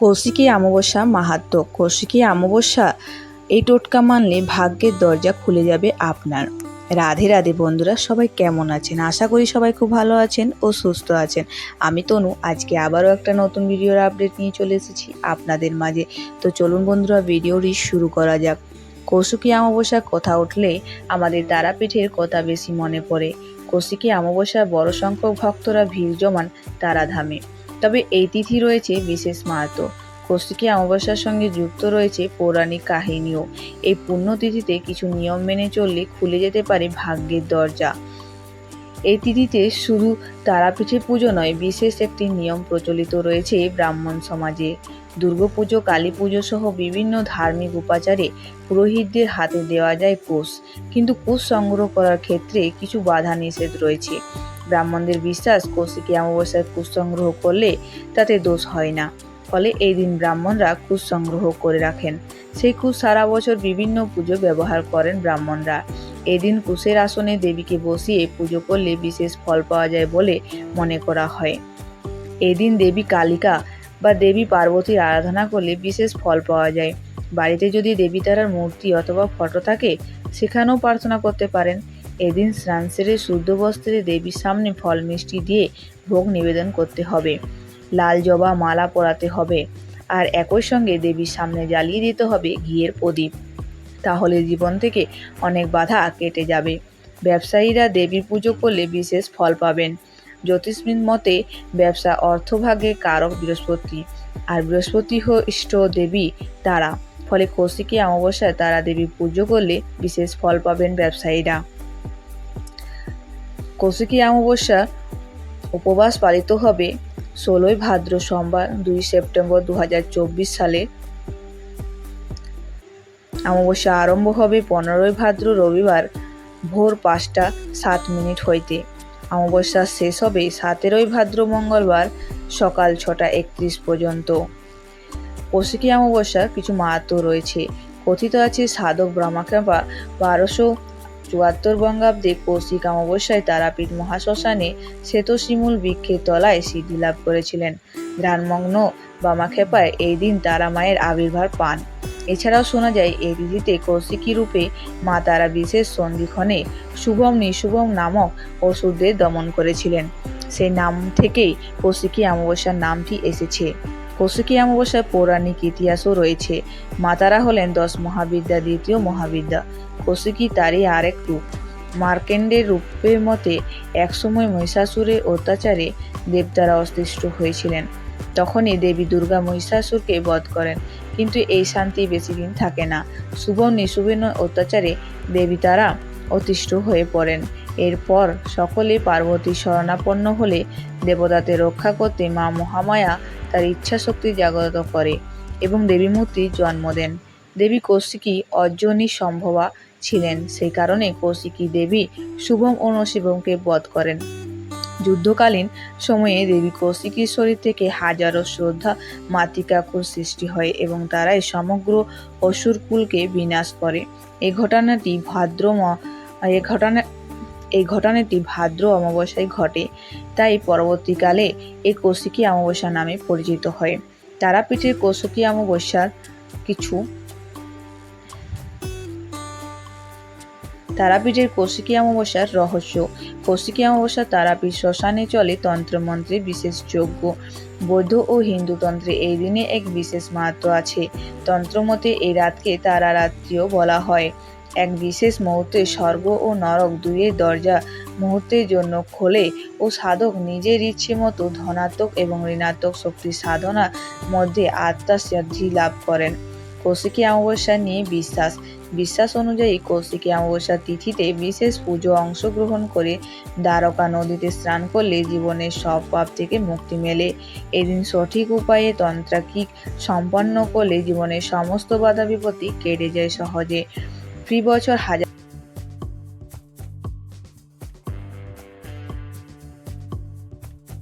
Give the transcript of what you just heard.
কৌশিকী অমাবস্যা মাহাত্ম্য কৌশিকী অমাবস্যা, এই টোটকা মানলে ভাগ্যের দরজা খুলে যাবে আপনার। রাধে রাধে বন্ধুরা, সবাই কেমন আছেন? আশা করি সবাই খুব ভালো আছেন ও সুস্থ আছেন। আমি তনু, আজকে আবারও একটা নতুন ভিডিওর আপডেট নিয়ে চলে এসেছি আপনাদের মাঝে। তো চলুন বন্ধুরা, ভিডিওটি শুরু করা যাক। কৌশিকী অমাবস্যার কথা উঠলে আমাদের তারাপীঠের কথা বেশি মনে পড়ে। কৌশিকী অমাবস্যার বড় সংখ্যক ভক্তরা ভিড় জমান তারাধামে। তবে এই তিথি রয়েছে বিশেষ মাহাত্ম কৌশিকী অমাবস্যার সঙ্গে যুক্ত রয়েছে পৌরাণিক কাহিনীও। এই পুণ্যতিথিতে কিছু নিয়ম মেনে চললে খুলে যেতে পারে ভাগ্যের দরজা। এই তিথিতে শুধু তারাপীঠে পুজো নয়, বিশেষ একটি নিয়ম প্রচলিত রয়েছে ব্রাহ্মণ সমাজে। দুর্গাপুজো কালী পুজো সহ বিভিন্ন ধার্মিক উপাচারে পুরোহিতদের হাতে দেওয়া যায় কোষ। কিন্তু কোষ সংগ্রহ করার ক্ষেত্রে কিছু বাধা নিষেধ রয়েছে। ব্রাহ্মণদের বিশ্বাস কৌশিকী অমাবস্যায় কুশ সংগ্রহ করলে তাতে দোষ হয় না। ফলে এই দিন ব্রাহ্মণরা কুশ সংগ্রহ করে রাখেন। সেই কুশ সারা বছর বিভিন্ন পুজো ব্যবহার করেন ব্রাহ্মণরা। এদিন কুশের আসনে দেবীকে বসিয়ে পুজো করলে বিশেষ ফল পাওয়া যায় বলে মনে করা হয়। এদিন দেবী কালিকা বা দেবী পার্বতীর আরাধনা করলে বিশেষ ফল পাওয়া যায়। বাড়িতে যদি দেবী তারার মূর্তি অথবা ফটো থাকে, সেখানেও প্রার্থনা করতে পারেন। এদিন স্নান শুদ্ধ বস্ত্রে দেবীর সামনে ফল মিষ্টি দিয়ে ভোগ নিবেদন করতে হবে। লাল জবা মালা পরাতে হবে। আর একই সঙ্গে দেবীর সামনে জ্বালিয়ে দিতে হবে ঘিয়ের প্রদীপ। তাহলে জীবন থেকে অনেক বাধা কেটে যাবে। ব্যবসায়ীরা দেবীর পুজো করলে বিশেষ ফল পাবেন। জ্যোতিষবিদ মতে, ব্যবসা অর্থভাগ্যের কারক বৃহস্পতি। আর বৃহস্পতি হ ইষ্ট দেবী তারা। ফলে কৌশিকী অমাবস্যায় তারা দেবী পুজো করলে বিশেষ ফল পাবেন ব্যবসায়ীরা। কৌশিকী অমাবস্যা উপবাস পালিত হবে ষোলোই ভাদ্র সোমবার দুই সেপ্টেম্বর দু হাজার চব্বিশ সালে। অমাবস্যা আরম্ভ হবে পনেরোই ভাদ্র রবিবার ভোর পাঁচটা সাত মিনিট হইতে। অমাবস্যা শেষ হবে সতেরোই ভাদ্র মঙ্গলবার সকাল ছটা একত্রিশ পর্যন্ত। কৌশিকী অমাবস্যার কিছু মাহাত্ম রয়েছে। কথিত আছে সাধক ব্রহ্মাখ্যাপা বারোশো চুয়াত্তর বঙ্গাব্দে কৌশিক অমাবস্যায় তারাপীঠ মহাশ্মশানে শ্বেতশিমুল বৃক্ষের তলায় সিদ্ধি লাভ করেছিলেন। ধ্যানমগ্ন বামাখ্যাপায় এই দিন তারা মায়ের আবির্ভাব পান। এছাড়াও শোনা যায় এই তিথিতে কৌশিকী রূপে মা তারা বিশেষ সন্ধিক্ষণে শুভম নিশুভম নামক অসুরদের দমন করেছিলেন। সেই নাম থেকেই কৌশিকী অমাবস্যার নামটি এসেছে। কৌশিকী অমাবস্যার পৌরাণিক ইতিহাসও রয়েছে। মাতারা হলেন দশ মহাবিদ্যা, দ্বিতীয় মহাবিদ্যা। কৌশিকী তারই আরেক রূপ। মার্কেন্ডের রূপের মতে, একসময় মহিষাসুরের অত্যাচারে দেবতারা অস্তিষ্ঠ হয়েছিলেন। তখনই দেবী দুর্গা মহিষাসুরকে বধ করেন, কিন্তু এই শান্তি বেশি দিন থাকে না। শুভ নিশুভেন অত্যাচারে দেবী তারা অতিষ্ঠ হয়ে পড়েন। এরপর সকলে পার্বতী শরণাপন্ন হলে দেবতাতে রক্ষা করতে মা মহামায়া তার ইচ্ছা শক্তি জাগ্রত করে এবং দেবী মূর্তির জন্ম দেন। দেবী কৌশিকী অর্জনী সম্ভবা ছিলেন। সেই কারণে কৌশিকী দেবী শুভম ও নশিভমকে বধ করেন। যুদ্ধকালীন সময়ে দেবী কৌশিকীর শরীর থেকে হাজারো শ্রদ্ধা মাতৃকাকুর সৃষ্টি হয় এবং তারাই সমগ্র অসুরকুলকে বিনাশ করে। এ ঘটনাটি ভাদ্র এ ঘটনা এই ঘটনাটি ভাদ্র অমাবস্যায় ঘটে, তাই পরবর্তীকালে এই কৌশিকী অমাবস্যা নামে পরিচিত হয়। তারাপীঠের কৌশিকী অমাবস্যার কিছু তারাপীঠের কৌশিকী অমাবস্যার রহস্য। কৌশিকী অমাবস্যা তারাপীঠ শ্মশানে চলে তন্ত্রমন্ত্রে বিশেষ যজ্ঞ। বৌদ্ধ ও হিন্দু তন্ত্রে এই দিনে এক বিশেষ মাহাত্ম আছে। তন্ত্রমতে এই রাতকে তারা রাত্রিও বলা হয়। এক বিশেষ মুহূর্তে স্বর্গ ও নরক দুইয়ের দরজা মুহূর্তের জন্য খোলে ও সাধক নিজের ইচ্ছে মতো ধনাত্মক এবং ঋণাত্মক শক্তি সাধনার মধ্যে আত্মাসিদ্ধি লাভ করেন। কৌশিকী অমাবস্যা নিয়ে বিশ্বাস। বিশ্বাস অনুযায়ী কৌশিকী অমাবস্যা তিথিতে বিশেষ পুজো অংশগ্রহণ করে দ্বারকা নদীতে স্নান করলে জীবনের সব পাপ থেকে মুক্তি মেলে। এদিন সঠিক উপায়ে তন্ত্রাকিক সম্পন্ন করলে জীবনের সমস্ত বাধা বিপত্তি কেটে যায় সহজে। ফি বছর হাজার